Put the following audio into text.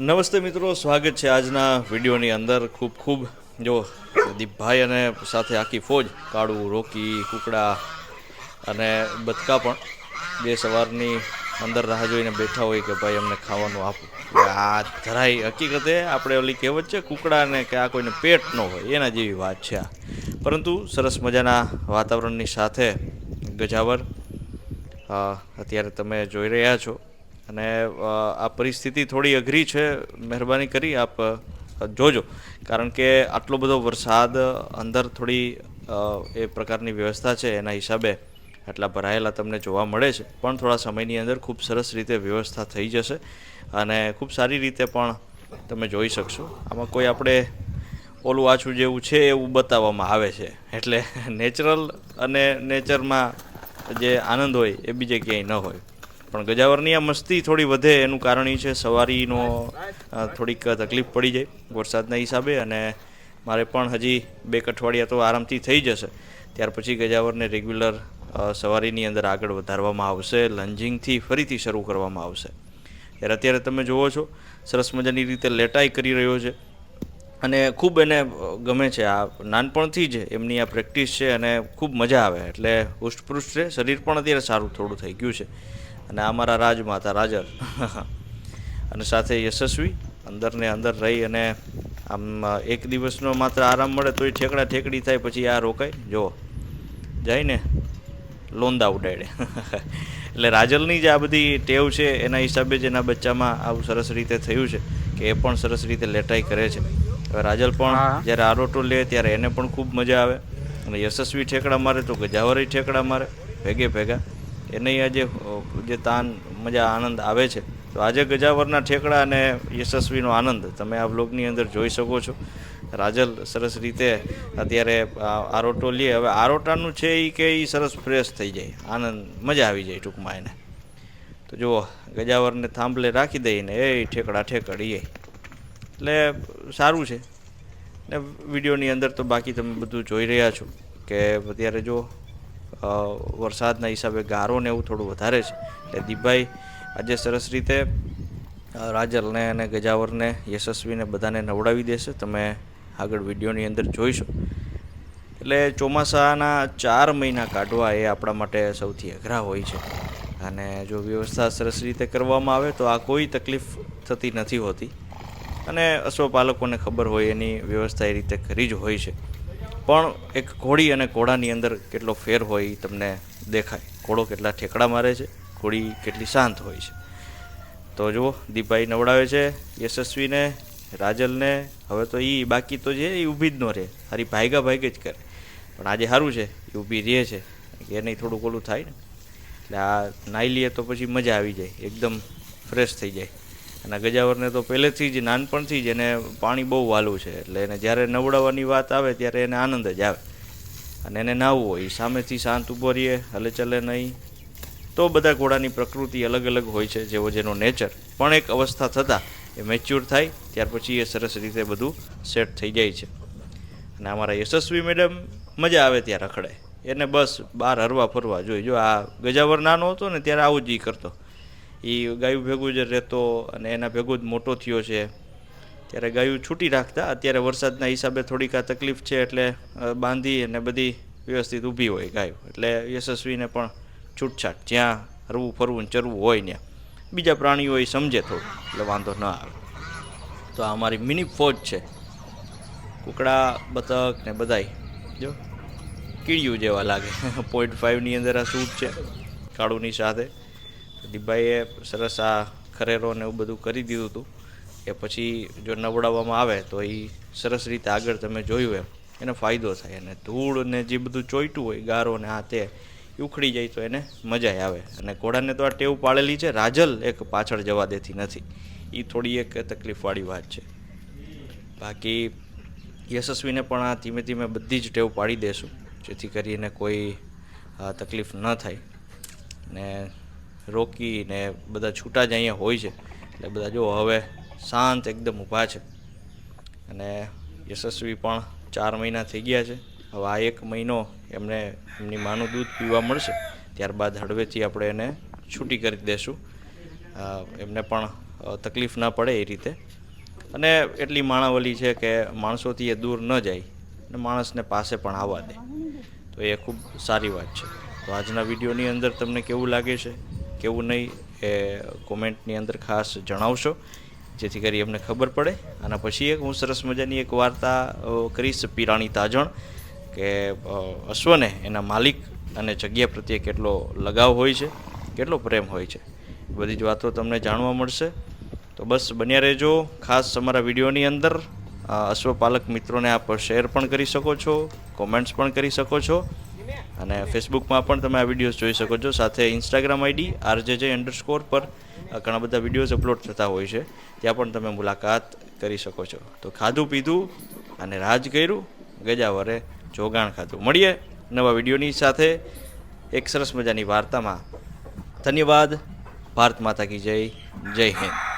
નમસ્તે મિત્રો, સ્વાગત છે આજના વિડીયોની અંદર. ખૂબ ખૂબ, જો દીપભાઈ અને સાથે આખી ફોજ, કાળું, રોકી, કુકડા અને બતકા પણ બે સવારની અંદર રાહ જોઈને બેઠા હોય કે ભાઈ અમને ખાવાનું આપો. આ ધરાઈ હકીકતે આપણે ઓલી કહેવત છે કુકડાને કે આ કોઈને પેટ ન હોય, એના જેવી વાત છે આ. પરંતુ સરસ મજાના વાતાવરણની સાથે ગજાવર અત્યારે તમે જોઈ રહ્યા છો. અને આ પરિસ્થિતિ થોડી અઘરી છે. મહેરબાની કરી આપ જોજો. કારણ કે આટલો બધો વરસાદ અંદર થોડી એ પ્રકારની વ્યવસ્થા છે એના હિસાબે આટલા ભરાયેલા તમને જોવા મળે છે. પણ થોડા સમયની અંદર ખૂબ સરસ રીતે વ્યવસ્થા થઈ જશે અને ખૂબ સારી રીતે પણ તમે જોઈ શકશો. આમાં કોઈ આપણે ઓલું આછું જેવું છે એવું બતાવવામાં આવે છે. એટલે નેચરલ અને નેચરમાં જે આનંદ હોય એ બીજે ક્યાંય ન હોય. પણ ગજાવરની આ મસ્તી થોડી વધે, એનું કારણ એ છે સવારીનો થોડીક તકલીફ પડી જાય વરસાદના હિસાબે અને મારે પણ હજી બે અઠવાડિયા તો આરામથી થઈ જશે. ત્યાર પછી ગજાવરને રેગ્યુલર સવારીની અંદર આગળ વધારવામાં આવશે, લંજિંગથી ફરીથી શરૂ કરવામાં આવશે. ત્યારે અત્યારે તમે જુઓ છો, સરસ મજાની રીતે લેટાઈ કરી રહ્યો છે અને ખૂબ એને ગમે છે. આ નાનપણથી જ એમની આ પ્રેક્ટિસ છે અને ખૂબ મજા આવે, એટલે હુષ્ટપૃષ્ટ છે. શરીર પણ અત્યારે સારું થોડું થઈ ગયું છે. અને આ મારા રાજમાતા રાજર. અને સાથે યશસ્વી અંદરને અંદર રહી અને આમ એક દિવસનો માત્ર આરામ મળે તોય ઠેકડા ઠેકડી થાય પછી આ રોકાય. જો જાય ને લોંદા ઉડાડે. એટલે રાજલની જે આ બધી ટેવ છે એના હિસાબે જ એના બચ્ચામાં આવું સરસ રીતે થયું છે કે એ પણ સરસ રીતે લેટાઈ કરે છે. હવે રાજલ પણ જ્યારે આરોટો લે ત્યારે એને પણ ખૂબ મજા આવે. અને યશસ્વી ઠેકડા મારે તો ગજાવરે ઠેકડા મારે ભેગે ભેગા. એને આજે જે તાન મજા આનંદ આવે છે. તો આજે ગજાવરના ઠેકડા અને યશસ્વીનો આનંદ તમે આ બ્લોગની અંદર જોઈ શકો છો. રાજલ સરસ રીતે અત્યારે આરોટો લે. હવે આરોટાનું છે એ કે એ સરસ ફ્રેશ થઈ જાય. આનંદ મજા આવી જાય ટૂંકમાં એને. તો જુઓ ગજાવરને થાંભલે રાખી દઈને એ ઠેકડા ઠેકડીએ. એટલે સારું છે. ને વિડીયોની અંદર તો બાકી તમે બધું જોઈ રહ્યા છો. કે અત્યારે જો અ, વરસાદના હિસાબે ગારો ને એવું થોડું વધારે છે. એટલે દીપભાઈ, આજે સરસ રીતે રાજલને અને ગજાવરને, યશસ્વીને બધાને નવડાવી દેશે. તમે આગળ વિડીયોની અંદર જોઈશો. એટલે ચોમાસાના ચાર મહિના કાઢવા એ આપણા માટે સૌથી અઘરા હોય છે. અને જો વ્યવસ્થા સરસ રીતે કરવામાં આવે તો આ કોઈ તકલીફ થતી નથી હોતી. અને અશ્વપાલકોને ખબર હોય એની વ્યવસ્થા એ રીતે કરી જ હોય છે. પણ એક ઘોડી અને ઘોડાની અંદર કેટલો ફેર હોય એ તમને દેખાય. ઘોડો કેટલા ઠેકડા મારે છે, ઘોડી કેટલી શાંત હોય છે. તો જુઓ, દીપભાઈ નવડાવે છે યશસ્વીને, રાજલને. હવે તો એ બાકી તો જે એ ઊભી જ ન રહે. હારી ભાઈગા ભાઈગ જ કરે. પણ આજે સારું છે એ ઊભી રહે છે. નહીં થોડુંક ઓલું થાય ને. એટલે આ નાહી લઈએ તો પછી મજા આવી જાય. એકદમ ફ્રેશ થઈ જાય. અને ગજાવરને તો પહેલેથી જ નાનપણથી જ એને પાણી બહુ વાલું છે. એટલે એને જ્યારે નવડાવવાની વાત આવે ત્યારે એને આનંદ જ આવે. અને એને નાહવું હોય સામેથી શાંત ઊભો રહીએ, હલે ચલે નહીં. તો બધા ઘોડાની પ્રકૃતિ અલગ અલગ હોય છે, જેવો જેનો નેચર પણ એક અવસ્થા થતાં એ મેચ્યોર થાય, ત્યાર પછી એ સરસ રીતે બધું સેટ થઈ જાય છે. અને અમારા યશસ્વી મેડમ મજા આવે ત્યાં રખડે. એને બસ બહાર હરવા ફરવા જોઈએ. જો આ ગજાવર નાનો હતો ને ત્યારે આવું જ કરતો. એ ગાયું ભેગું જ રહેતો અને એના ભેગું જ મોટો થયો છે. ત્યારે ગાયું છૂટી રાખતા અત્યારે વરસાદના હિસાબે થોડીક આ તકલીફ છે એટલે બાંધી અને બધી વ્યવસ્થિત ઊભી હોય ગાયું. એટલે યશસ્વીને પણ છૂટછાટ, જ્યાં હરવું ફરવું ને ચરવું હોય ત્યાં બીજા પ્રાણીઓ એ સમજે થોડું, એટલે વાંધો ન આવે. તો આ અમારી મિની ફોજ છે. કુકડા, બતક ને બધાય. જો, કીડિયું જેવા લાગે. પોઈન્ટ ફાઇવની અંદર આ શૂટ છે, કાળુની સાથે. દીપભાઈએ સરસ આ ખરેરો ને એવું બધું કરી દીધું હતું કે પછી જો નવડાવવામાં આવે તો એ સરસ રીતે આગળ તમે જોયું એમ. એને ફાયદો થાય અને ધૂળ ને જે બધું ચોઈટું હોય, ગારો ને આ તે ઉખડી જાય તો એને મજા આવે. અને ઘોડાને તો આ ટેવ પાળેલી છે, રાજલ એક પાછળ જવા દેતી નથી. એ થોડી એક તકલીફવાળી વાત છે. બાકી યશસ્વીને પણ આ ધીમે ધીમે બધી જ ટેવ પાડી દેશું, જેથી કરીને કોઈ તકલીફ ન થાય. ને રોકી ને બધા છૂટા જ અહીંયા હોય છે. એટલે બધા જો હવે શાંત એકદમ ઊભા છે. અને યશસ્વી પણ ચાર મહિના થઈ ગયા છે. હવે આ એક મહિનો એમને એમની માનું દૂધ પીવા મળશે. ત્યારબાદ હળવેથી આપણે એને છૂટી કરી દેશું. એમને પણ તકલીફ ના પડે એ રીતે. અને એટલી માણાવલી છે કે માણસોથી એ દૂર ન જાય અને માણસને પાસે પણ આવવા દે. તો એ ખૂબ સારી વાત છે. તો આજના વિડીયોની અંદર તમને કેવું લાગે છે? કેવું નહીં એ કોમેન્ટની અંદર ખાસ જણાવશો, જેથી કરી અમને ખબર પડે. અને પછી એક હું સરસ મજાની એક વાર્તા કરીશ પીરાણી તાજણ, કે અશ્વને એના માલિક અને જગ્યા પ્રત્યે કેટલો લગાવ હોય છે, કેટલો પ્રેમ હોય છે. બધી જ વાતો તમને જાણવા મળશે. તો બસ બન્યા રહેજો. ખાસ અમારા વિડીયોની અંદર અશ્વપાલક મિત્રોને આપ શેર પણ કરી શકો છો, કોમેન્ટ્સ પણ કરી શકો છો. અને ફેસબુકમાં પણ તમે આ વિડીયોઝ જોઈ શકો છો. સાથે ઇન્સ્ટાગ્રામ આઈડી આરજેજે અંડરસ્કોર પર ઘણા બધા વિડીયોઝ અપલોડ થતા હોય છે. ત્યાં પણ તમે મુલાકાત કરી શકો છો. તો ખાધું પીધું અને રાજ કર્યું ગજાવરે જોગાણ ખાધું. મળીએ નવા વિડીયોની સાથે. એક સરસ મજાની વાર્તામાં. ધન્યવાદ. ભારત માતા કી જય. જય હિન્દ.